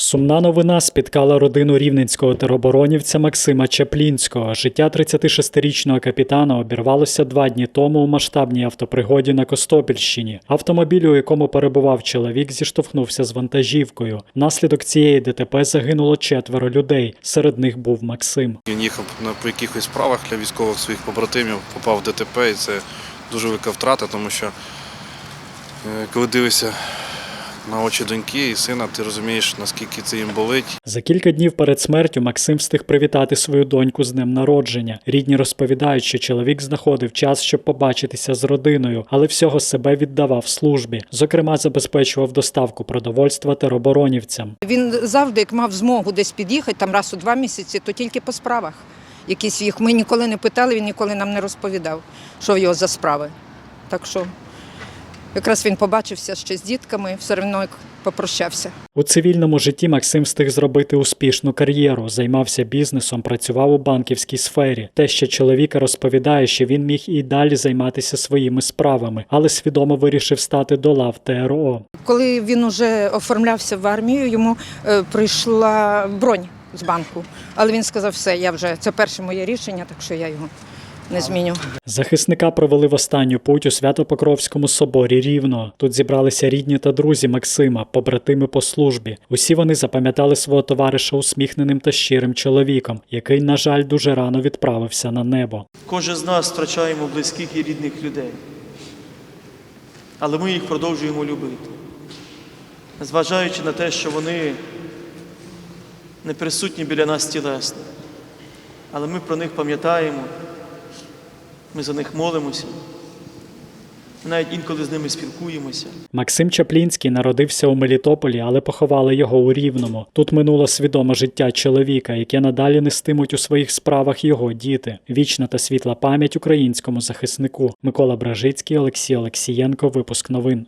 Сумна новина спіткала родину рівненського тероборонівця Максима Чаплінського. Життя 36-річного капітана обірвалося два дні тому у масштабній автопригоді на Костопільщині. Автомобіль, у якому перебував чоловік, зіштовхнувся з вантажівкою. Внаслідок цієї ДТП загинуло четверо людей. Серед них був Максим. Він їхав на по якихось справах для військових своїх побратимів, попав в ДТП, і це дуже велика втрата, тому що е, коли дивишся на очі доньки і сина, ти розумієш, наскільки це їм болить. За кілька днів перед смертю Максим встиг привітати свою доньку з днем народження. Рідні розповідають, що чоловік знаходив час, щоб побачитися з родиною, але всього себе віддавав службі. Зокрема, забезпечував доставку продовольства тероборонівцям. Він завжди, як мав змогу десь під'їхати, там раз у два місяці, то тільки по справах. Якісь їх ми ніколи не питали, він ніколи нам не розповідав, що в його за справи. Так що якраз він побачився ще з дітками, все одно як попрощався. У цивільному житті Максим встиг зробити успішну кар'єру, займався бізнесом, працював у банківській сфері. Те, що чоловіка розповідає, що він міг і далі займатися своїми справами, але свідомо вирішив стати до лав ТРО. Коли він уже оформлявся в армію, йому е, прийшла бронь з банку. Але він сказав, все, я вже це перше моє рішення, так що я його не зміню. Захисника провели в останню путь у Свято-Покровському соборі Рівно. Тут зібралися рідні та друзі Максима, побратими по службі. Усі вони запам'ятали свого товариша усміхненим та щирим чоловіком, який, на жаль, дуже рано відправився на небо. Кожен з нас втрачаємо близьких і рідних людей, але ми їх продовжуємо любити, зважаючи на те, що вони не присутні біля нас тілесно. Але ми про них пам'ятаємо, ми за них молимося, навіть інколи з ними спілкуємося. Максим Чаплінський народився у Мелітополі, але поховали його у Рівному. Тут минуло свідоме життя чоловіка, яке надалі нестимуть у своїх справах його діти. Вічна та світла пам'ять українському захиснику. Микола Бражицький, Олексій Олексієнко. Випуск новин.